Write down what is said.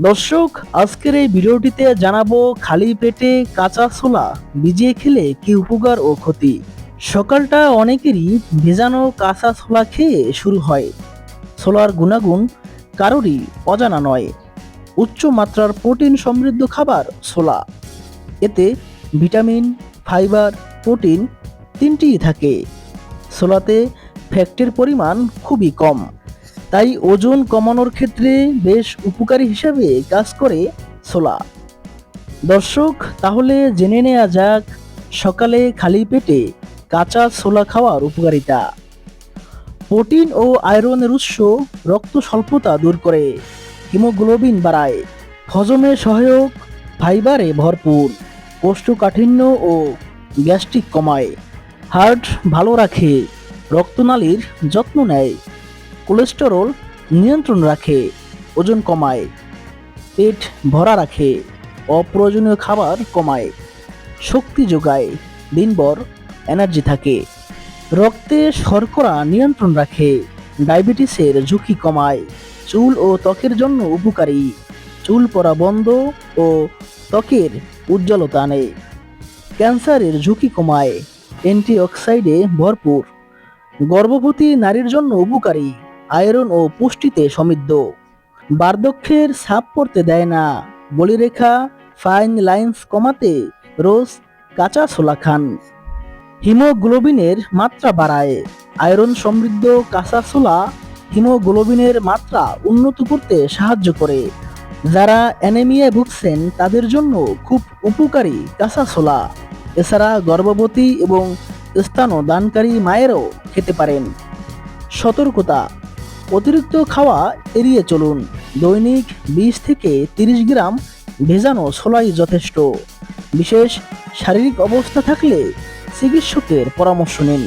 দর্শক, আজকের এই ভিডিওটিতে জানাব, খালি পেটে কাঁচা ছোলা ভিজিয়ে খেলে কি উপকার ও ক্ষতি? সকালটা অনেকেরই ভেজানো কাঁচা ছোলা খেয়ে শুরু হয়। ছোলার গুণাগুণ কারোরই অজানা নয়। উচ্চ মাত্রার প্রোটিন সমৃদ্ধ খাবার ছোলা। এতে ভিটামিন, ফাইবার, প্রোটিন তিনটিই থাকে। ছোলাতে ফ্যাক্টের পরিমাণ খুবই কম। তাই ওজন কমানোর ক্ষেত্রে বেশ উপকারী হিসাবে কাজ করে ছোলা দর্শক, তাহলে জেনে নেওয়া যাক সকালে খালি পেটে কাঁচা ছোলা খাওয়ার উপকারিতা। প্রোটিন ও আয়রনের উৎস রক্ত স্বল্পতা দূর করে, হিমোগ্লোবিন বাড়ায়, হজমে সহায়ক, ফাইবারে ভরপুর, কোষ্ঠকাঠিন্য ও গ্যাস্ট্রিক কমায়, হার্ট ভালো রাখে, রক্তনালীর যত্ন নেয়। কোলেস্টেরল নিয়ন্ত্রণ রাখে, ওজন কমায়, পেট ভরা রাখে, অপ্রয়োজনীয় খাবার কমায়, শক্তি যোগায়, দিনভর এনার্জি থাকে। রক্তে শর্করা নিয়ন্ত্রণ রাখে, ডায়াবেটিসের ঝুঁকি কমায়, চুল ও ত্বকের জন্য উপকারী। চুল পরা বন্ধ ও ত্বকের উজ্জ্বলতা আনে। ক্যান্সারের ঝুঁকি কমায়, অ্যান্টিঅক্সাইডে ভরপুর। গর্ভবতী নারীর জন্য উপকারী। আয়রন ও পুষ্টিতে সমৃদ্ধ। বার্ধক্যের ছাপ পড়তে দেয় না। বলিরেখা, ফাইন লাইন্স কমাতে রোজ কাঁচা ছোলা খান। হিমোগ্লোবিনের মাত্রা বাড়ায়। আয়রন সমৃদ্ধ কাঁচা ছোলা হিমোগ্লোবিনের মাত্রা উন্নত করতে সাহায্য করে। যারা অ্যানেমিয়ায় ভুগছেন, তাদের জন্য খুব উপকারী কাঁচা ছোলা। এছাড়া গর্ভবতী এবং স্থানদানকারী মায়েরও খেতে পারেন। সতর্কতা অতিরিক্ত খাওয়া এড়িয়ে চলুন। দৈনিক বিশ থেকে তিরিশ গ্রাম ভেজানো ছোলাই যথেষ্ট। বিশেষ শারীরিক অবস্থা থাকলে চিকিৎসকের পরামর্শ নিন।